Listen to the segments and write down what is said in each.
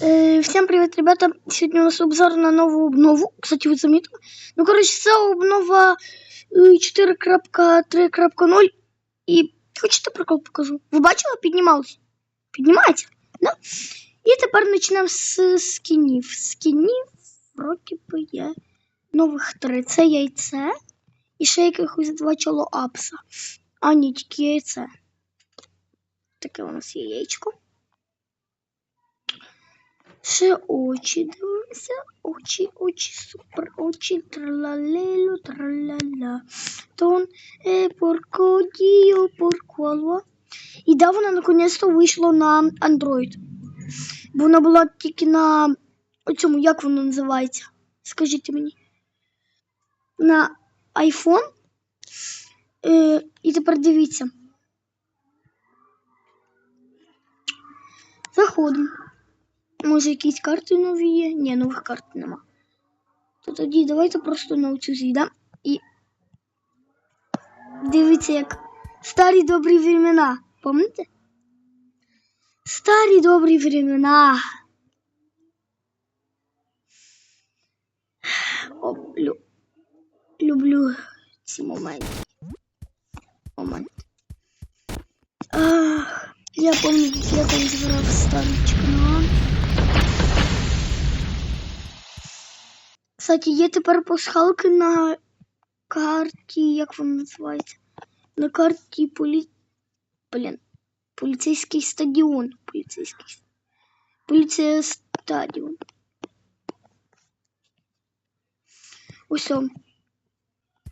Э, всем привет, ребята! Сегодня у нас обзор на новую обнову. Кстати, вы заметили? Ну, короче, це обнова е, 4.3.0. І хочете прикол покажу? Ви бачили, піднімалось? Піднімається? Да? І тепер почнемо з скінів. Скінів, вроді би, є нових три. Це яйце і ще якихось два чоло апса. А, ні, тільки яйце. Таке у нас є яєчко. Ще очі дивимося. Очі, очі, супер, очі, тралалелю, траляля. Тон, е, поркодіо, порколо. І да, вона наконець-то вийшла на Android. Бо вона була тільки на цьому, як воно називається? Скажіть мені. На iPhone. Е, і тепер дивіться. Заходимо. Може якісь карти нові є? Ні, нових карт нема. То тоді давайте просто на оцю зійдемо і дивіться, як старі добрі времена. Пам'ятаєте? Старі добрі времена. О, лю... Люблю ці моменти. Момент. Ах, я як я там збирав старий канал. Кстати, є тепер пасхалки на карті, як вона називається? На карті полі... Блін, поліцейський стадіон. Поліцейський. Поліція стадіон. Усьо.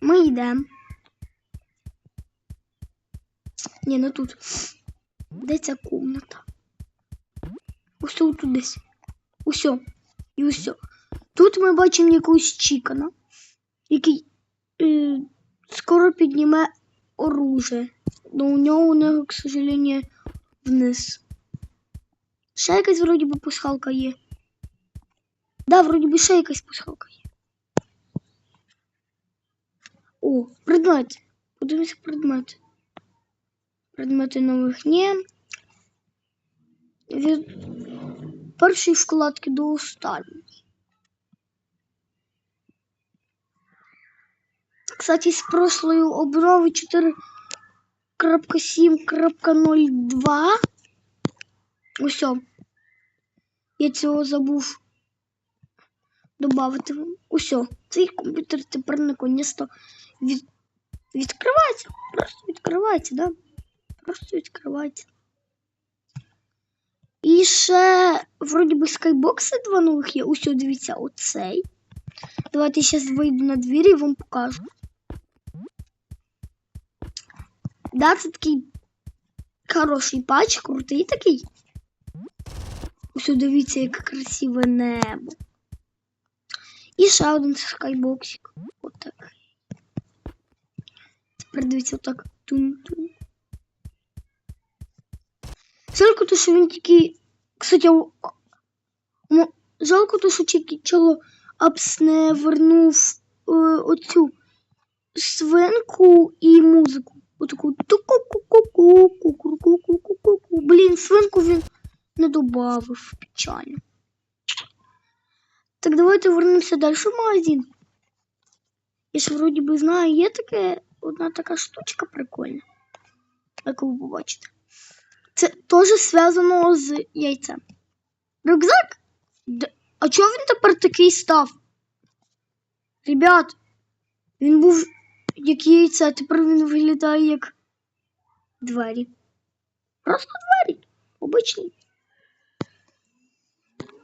Ми йдемо. Ні, не тут. Де ця комната? Ось тут десь. Усьо. І усьо. Тут ми бачимо якусь чікана, який е, скоро підніме оружие. Но у нього, у нього, к сожалению, вниз. Ще якась вроді би пасхалка є. Да, вроді би ще якась пасхалка є. О, предмет. Подивимося предмет. Предмети нових ні. Від першої вкладки до останньої. Кстати, з прошлої обнови 4.7.02. Усьо. Я цього забув вам. Усьо. Цей комп'ютер тепер наконець-то від... відкривається. Просто відкривається, да? Просто відкривається. І ще, вроді би, скайбокси два нових є. Усьо, дивіться, оцей. Давайте я зараз вийду на двір і вам покажу. Да, це такий хороший патч, крутий такий. Ось дивіться, яке красиве небо. І ще один скайбоксик. Отак. Тепер дивіться отак. Тун-тун. Жалко, то, що він тільки. Кстати, о- жалко, то, що тільки чоло апс не вернув е, оцю свинку і музику. Отаку туку-ку-ку-ку-ку-ку-ку-ку-ку. Блін, свинку він не добавив. Печально. Так давайте вернемося далі в магазин. Я ж вроді би знаю, є таке одна така штучка прикольна. Як ви побачите. Це теж зв'язано з яйцем. Рюкзак? Д- А чого він тепер такий став? Ребят, він був Як яйце, а тепер він виглядає як двері. Просто двері. Обичні.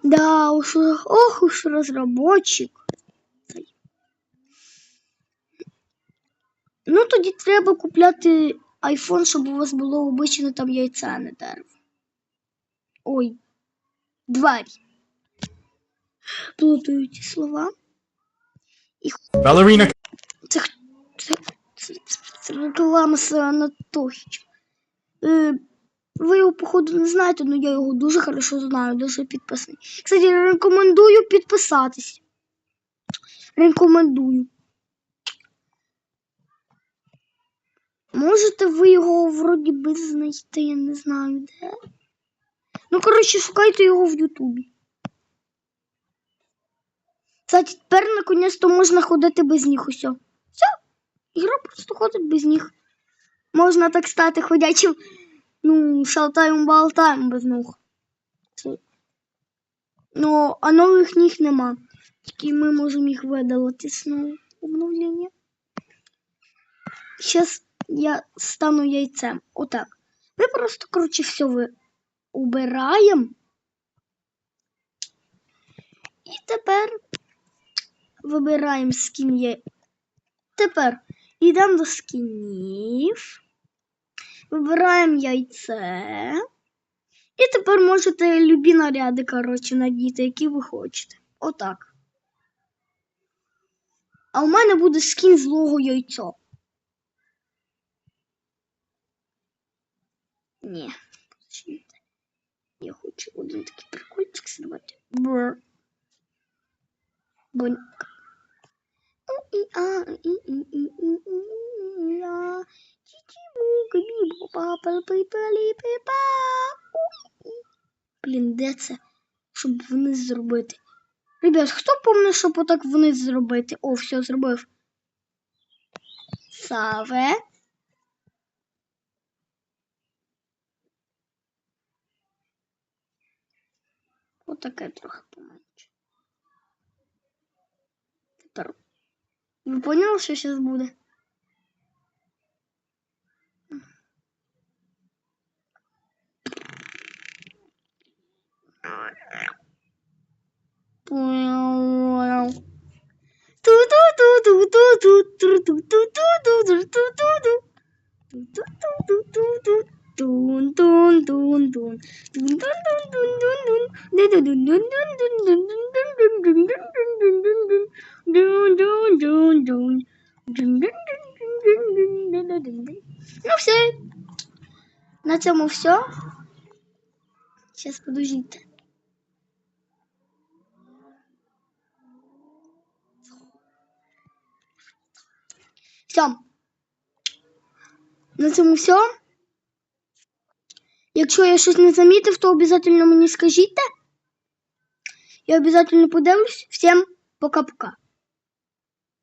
Да, уж, ох уж розробочик. Ну, тоді треба купляти айфон, щоб у вас було обичне там яйце, а не дерево. Ой, двері. Плутаю ці слова. Це, х- це, це реклама Санатохіч. Е, ви його, походу, не знаєте, але я його дуже хорошо знаю, дуже підписаний. Кстати, рекомендую підписатись. Рекомендую. Можете ви його вроді би знайти, я не знаю де. Ну, коротше, шукайте його в Ютубі. Кстати, тепер наконець-то можна ходити без ніг усе. Ігра просто ходить без ніг. Можна так стати ходячим, ну, шалтаєм-балтаєм без ног. Ну, а нових ніг нема. Тільки ми можемо їх видалити з нового обновлення. Зараз я стану яйцем. Отак. Ми просто, коротше, все ви убираємо. І тепер вибираємо скін є. Тепер йдемо до скінів. Вибираємо яйце. І тепер можете любі наряди, коротше, надіти, які ви хочете. Отак. А у мене буде скін злого яйця. Ні. Я хочу один такий прикольчик зробити. Бр. Боньк. Блін, де це? Щоб вниз зробити. Ребят, хто помне, щоб отак вниз зробити? О, все, зробив. Саве. Отаке трохи поменше. Тепер. Ви поняли, що зараз буде? Понял. Ну все. На цьому все. Сейчас подождите. Все. На цьому все. Якщо я щось не замітив, то обов'язково мені скажіть. Я обов'язково подивлюсь. Всім пока-пока.